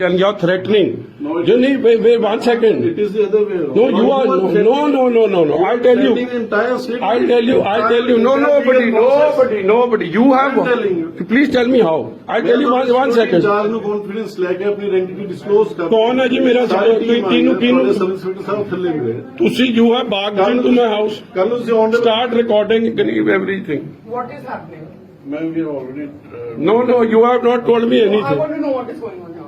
and you're threatening. No, it- you need wait, wait one second. It is the other way around. No, you are no, no, no, no, no, no. I'll tell Sending you. the entire city. I'll tell you. I'll tell you. No, nobody, nobody, nobody. You have. I'm telling you. Please tell me how. I'll tell you one, one second. ਚਾਰ ਨੂੰ confidence ਲੈ ਕੇ ਆਪਣੀ ਆਇਡੈਂਟੀ disclose ਕਰ ਕੌਣ ਹੈ ਜੀ ਮੇਰਾ ਸਾਰੀ secretary? team ਕਿਹਨੂੰ- ਆਈ ਹੈ, ਕਿਹਨੂੰ? ਤੁਹਾਡੇ ਸਬ ਇੰਸਪੈਕਟਰ ਸਾਹਿਬ ਥੱਲੇ ਮਿਲੇ ਤੁਸੀਂ you have barged into my house. ਕੱਲ ਨੂੰ ਤੁਸੀਂ ਆਨ Start recording everything. What is happening? ਮੈਂ ਵੀ already No, no, you have not told me I anything. want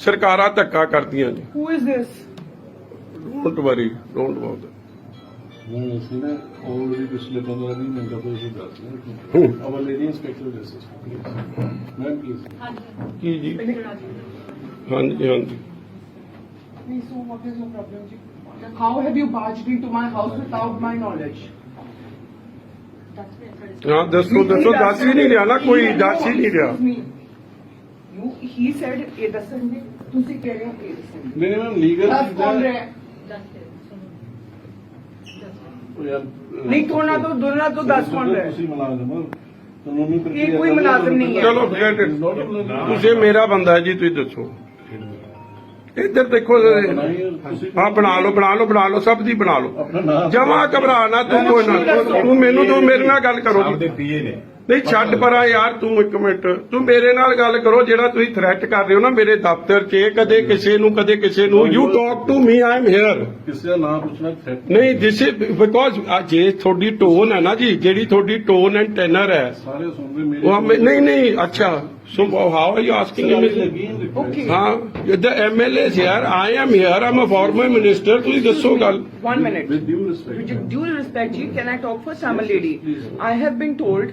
ਸਰਕਾਰਾਂ ਧੱਕਾ ਕਰਦੀਆਂ ਜੀ Who is this? Don't worry don't about ਨਹੀਂ ਅਸੀਂ ਨਾ ਆਲਰੇਡੀ ਪਿਛਲੇ 15 ਦਿਨ ਤੋਂ ਇਹ ਹੂੰ। ਰਹੇ our lady inspector justice ma'am please ਕੀ ਜੀ ਹਾਂਜੀ ਹਾਂਜੀ Please, so what is your problem? ji? How have you barged into my house without my knowledge? ਹਾਂ ਦੱਸੋ ਦੱਸੋ ਦੱਸ ਹੀ ਨਹੀਂ ਰਿਹਾ ਨਾ ਕੋਈ ਦੱਸ ਹੀ ਨਹੀਂ ਰਿਹਾ Excuse me. You, he said, ਇਹ ਦੱਸਣਗੇ ਤੁਸੀਂ ਕਹਿ ਰਹੇ ਹੋ ਇਹ ਦੱਸਣਗੇ ਨਹੀਂ ਮੈਮ ਲੀਗਲ ਦੱਸ ਕੌਣ ਰਿਹਾ? ਹੈ? ਯਾਰ ਨਹੀਂ ਥੋੜਾ ਤੋਂ ਦੋਨਾਂ ਤੋਂ ਦੱਸ ਕੌਣ ਰਿਹਾ? ਹੈ? ਤੁਸੀਂ ਮੁਲਾਜ਼ਮ ਹੋ। ਕਾਨੂੰਨੀ ਪ੍ਰਕਿਰਿਆ ਇਹ ਕੋਈ ਮੁਲਾਜ਼ਮ ਨਹੀਂ ਹੈ। ਚਲੋ forget it. ਤੁਸੀਂ ਮੇਰਾ ਬੰਦਾ ਹੈ ਜੀ ਤੁਸੀਂ ਦੱਸੋ। ਇੱਧਰ ਦੇਖੋ ਹਾਂ ਬਣਾ ਲਓ ਬਣਾ ਲਓ ਬਣਾ ਲਓ ਸਭ ਦੀ ਬਣਾ ਲਓ। ਆਪਣਾ ਨਾਮ ਜਮਾ ਘਬਰਾ ਨਾ ਤੂੰ ਕੋਈ ਨਾ। ਤੂੰ ਮੈਨੂੰ ਤੂੰ ਮੇਰੇ ਨਾਲ ਗੱਲ ਕਰੋ। ਆਪਦੇ ਪੀਏ ਨੇ। ਨਹੀਂ ਛੱਡ ਪਰਾਂ ਯਾਰ ਤੂੰ ਇੱਕ ਮਿੰਟ। ਤੂੰ ਮੇਰੇ ਨਾਲ ਗੱਲ ਕਰੋ ਜਿਹੜਾ ਤੁਸੀਂ ਥ੍ਰੈਟ ਕਰ ਰਹੇ ਹੋ ਨਾ ਮੇਰੇ ਦਫ਼ਤਰ 'ਚ ਕਦੇ ਕਿਸੇ ਨੂੰ ਕਦੇ ਕਿਸੇ ਨੂੰ। You talk to me I am here ਕਿਸੇ ਦਾ ਨਾਮ ਪੁੱਛਣਾ ਥ੍ਰੈਟ ਨਹੀਂ ਦਿਸ ਇਜ਼ ਬਿਕੋਜ਼ ਜੇ ਤੁਹਾਡੀ ਟੋਨ ਹੈ ਨਾ ਜੀ ਜਿਹੜੀ ਤੁਹਾਡੀ ਟੋਨ ਐਂਡ ਟੈਨਰ ਹੈ। ਸਾਰੇ ਸੁਣਦੇ ਮੇਰੇ ਉਹ ਹਮੇ- ਨਹੀਂ ਨਹੀਂ ਅੱਛਾ। So how are you asking me Okay. ਹਾਂ ਦ ਐਮਐਲਏ ਯਾਰ I am here am a farmer minister ਤੁਸੀਂ ਦੱਸੋ ਗੱਲ। One minute. With due respect With due respect, Ji, can I talk first? I'm a lady. I have been told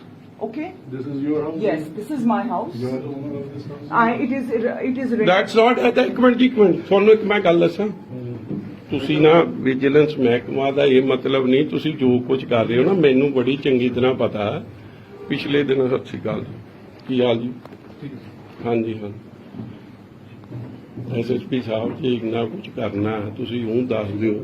Okay. This is your house Yes, this is my house. You are owner of this house I. It is. It is. That's not ਇੱਕ minute ਇੱਕ minute ਤੁਹਾਨੂੰ ਇੱਕ ਮੈਂ ਗੱਲ ਦੱਸਾਂ ਤੁਸੀਂ ਨਾ vigilance ਮਹਿਕਮਾ ਦਾ ਇਹ ਮਤਲਬ ਨਹੀਂ ਤੁਸੀਂ ਜੋ ਕੁਝ ਕਰ ਰਹੇ ਹੋ ਨਾ ਮੈਨੂੰ ਬੜੀ ਚੰਗੀ ਤਰ੍ਹਾਂ ਪਤਾ ਹੈ ਪਿਛਲੇ ਦਿਨ ਸਤਿ ਸ਼੍ਰੀ ਅਕਾਲ ਜੀ ਕੀ ਹਾਲ ਜੀ ਹਾਂਜੀ ਹਾਂ ਐਸਐਸਪੀ ਸਾਹਿਬ ਜੀ ਇੰਨਾ ਕੁਝ ਕਰਨਾ ਤੁਸੀਂ ਉਹ ਦੱਸ ਦਿਓ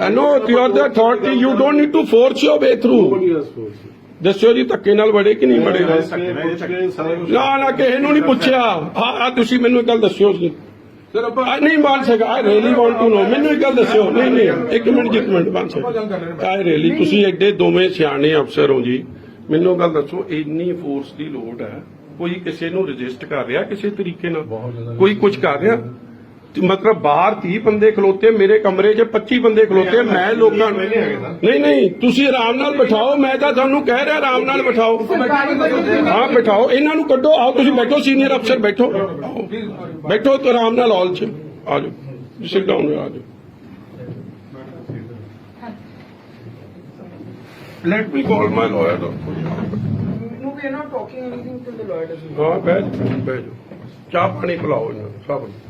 I know you are the authority you don't need to force your way through nobody has force ਦੱਸੋ ਜੀ ਧੱਕੇ ਨਾਲ ਵੜੇ ਕਿ ਨਹੀਂ ਵੜੇ? ਨਾ ਨਾ ਕਿਸੇ ਨੂੰ ਨਹੀਂ ਪੁੱਛਿਆ। ਆ ਆ ਤੁਸੀਂ ਮੈਨੂੰ ਇੱਕ ਗੱਲ ਦੱਸਿਓ ਜੀ। ਸਰ ਆਪਾਂ ਨਹੀਂ ਮੰਨ ਸਕਾ I really want to know. ਮੈਨੂੰ ਇੱਕ ਗੱਲ ਦੱਸਿਓ। ਨਹੀਂ ਨਹੀਂ ਇੱਕ ਮਿੰਟ ਇੱਕ ਮਿੰਟ ਮੰਨ ਸਕਾ ਆਈ ਰੀਲੀ ਤੁਸੀਂ ਐਡੇ ਦੋਵੇਂ ਸਿਆਣੇ ਅਫਸਰ ਹੋ ਜੀ। ਮੈਨੂੰ ਗੱਲ ਦੱਸੋ ਇੰਨੀ ਫੋਰਸ ਦੀ ਲੋੜ ਹੈ। ਕੋਈ ਕਿਸੇ ਨੂੰ ਰਜਿਸਟ ਕਰ ਰਿਹਾ ਕਿਸੇ ਤਰੀਕੇ ਨਾਲ? ਕੋਈ ਕੁਝ ਕਰ ਰਿਹਾ? ਮਤਲਬ ਬਾਹਰ 30 ਬੰਦੇ ਖਲੋਤੇ ਮੇਰੇ ਕਮਰੇ 'ਚ 25 ਬੰਦੇ ਖਲੋਤੇ ਮੈਂ ਲੋਕਾਂ ਨੂੰ ਨਹੀਂ ਨਹੀਂ ਤੁਸੀਂ ਆਰਾਮ ਨਾਲ ਬਿਠਾਓ ਮੈਂ ਤਾਂ ਤੁਹਾਨੂੰ ਕਹਿ ਰਿਹਾ ਆਰਾਮ ਨਾਲ ਬਿਠਾਓ। ਹਾਂ ਬਿਠਾਓ ਇਹਨਾਂ ਨੂੰ ਕੱਢੋ ਆਓ ਤੁਸੀਂ ਬੈਠੋ ਸੀਨੀਅਰ ਅਫਸਰ ਬੈਠੋ। ਬੈਠੋ ਤੇ ਆਰਾਮ ਨਾਲ ਹਾਲ 'ਚ ਆ ਜਾਓ ਸਿਟ ਡਾਊਨ ਆ ਜਾਓ। Let me call my lawyer No, we are not talking anything till the lawyer doesn't. ਹਾਂ ਬਹਿ ਜਾਓ ਬਹਿ ਜਾਓ। ਚਾਹ ਪਾਣੀ ਪਿਲਾਓ ਇਹਨਾਂ ਨੂੰ ਸਭ ਨੂੰ।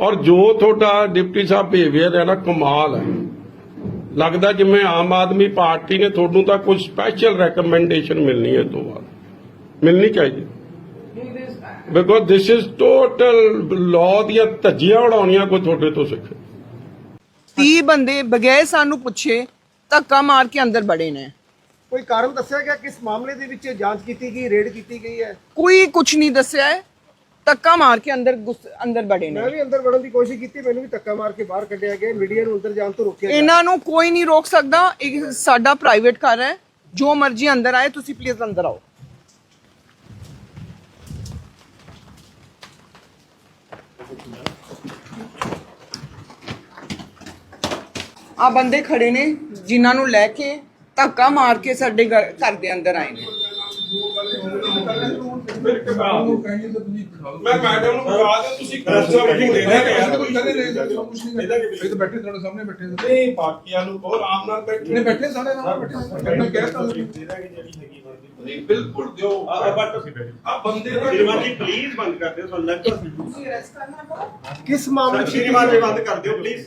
ਔਰ ਜੋ ਤੁਹਾਡਾ ਡਿਪਟੀ ਸਾਹਿਬ ਬਿਹੇਵੀਅਰ ਹੈ ਨਾ ਕਮਾਲ ਹੈ। ਲੱਗਦਾ ਜਿਵੇਂ ਆਮ ਆਦਮੀ ਪਾਰਟੀ ਨੇ ਤੁਹਾਨੂੰ ਤਾਂ ਕੁਝ ਸਪੈਸ਼ਲ ਰეკਮੈਂਡੇਸ਼ਨ ਮਿਲਣੀ ਹੈ ਤੋਂ ਬਾਅਦ। ਮਿਲਣੀ ਚਾਹੀਦੀ। Because this is total law ਦੀਆਂ ਧੱਜੀਆਂ ਉਡਾਉਣੀਆਂ ਕੋਈ ਤੁਹਾਡੇ ਤੋਂ ਸਿੱਖੇ। 30 ਬੰਦੇ ਬਗੈਰ ਸਾਨੂੰ ਪੁੱਛੇ ਧੱਕਾ ਮਾਰ ਕੇ ਅੰਦਰ ਬੜੇ ਨੇ। ਕੋਈ ਕਾਰਨ ਦੱਸਿਆ ਗਿਆ ਕਿਸ ਮਾਮਲੇ ਦੇ ਵਿੱਚ ਜਾਂਚ ਕੀਤੀ ਗਈ ਰੇਡ ਕੀਤੀ ਗਈ ਹੈ? ਕੋਈ ਕੁਝ ਨਹੀਂ ਦੱਸਿਆ ਹੈ। ਧੱਕਾ ਮਾਰ ਕੇ ਅੰਦਰ ਅੰਦਰ ਬੜੇ ਨੇ। ਮੈਂ ਵੀ ਅੰਦਰ ਵੜਨ ਦੀ ਕੋਸ਼ਿਸ਼ ਕੀਤੀ ਮੈਨੂੰ ਵੀ ਧੱਕਾ ਮਾਰ ਕੇ ਬਾਹਰ ਕੱਢਿਆ ਗਿਆ ਮੀਡੀਆ ਨੂੰ ਅੰਦਰ ਜਾਣ ਤੋਂ ਰੋਕਿਆ ਗਿਆ। ਇਹਨਾਂ ਨੂੰ ਕੋਈ ਨਹੀਂ ਰੋਕ ਸਕਦਾ ਇਹ ਸਾਡਾ ਪ੍ਰਾਈਵੇਟ ਘਰ ਹੈ। ਜੋ ਮਰਜ਼ੀ ਅੰਦਰ ਆਏ ਤੁਸੀਂ ਪਲੀਜ਼ ਅੰਦਰ ਆਓ। ਆ ਬੰਦੇ ਖੜੇ ਨੇ ਜਿਨ੍ਹਾਂ ਨੂੰ ਲੈ ਕੇ ਧੱਕਾ ਮਾਰ ਕੇ ਸਾਡੇ ਘਰ ਘਰ ਦੇ ਅੰਦਰ ਆਏ ਨੇ। ਮੈਂ ਮੈਡਮ ਨੂੰ ਬੁਲਾ ਦਿਓ ਤੁਸੀਂ ਕੋਸਾ ਮੀਟਿੰਗ ਦੇ ਇਹ ਤਾਂ ਬੈਠੇ ਤੁਹਾਡੇ ਸਾਹਮਣੇ ਬੈਠੇ ਨੇ। ਨਹੀਂ ਬਾਕੀਆਂ ਨੂੰ ਬਹੁਤ ਆਰਾਮ ਨਾਲ ਬੈਠੇ ਨਹੀਂ ਬੈਠੇ ਸਾਰੇ ਨਾਲ ਬੈਠੇ ਮੈਂ ਕਹਿ ਤਾ ਨਹੀਂ ਬਿਲਕੁਲ ਦਿਓ। ਆ ਬੰਦੇ ਦਾ ਸ਼੍ਰੀਮਾਨ ਜੀ ਪਲੀਜ਼ ਬੰਦ ਕਰ ਦਿਓ ਸਾਨੂੰ ਲੱਗਦਾ ਤੁਸੀਂ ਅਰੈਸਟ ਕਰਨਾ ਪੜਾ ਕਿਸ ਮਾਮਲੇ ਸ਼੍ਰੀਮਾਨ ਜੀ ਬੰਦ ਕਰ ਦਿਓ ਪਲੀਜ਼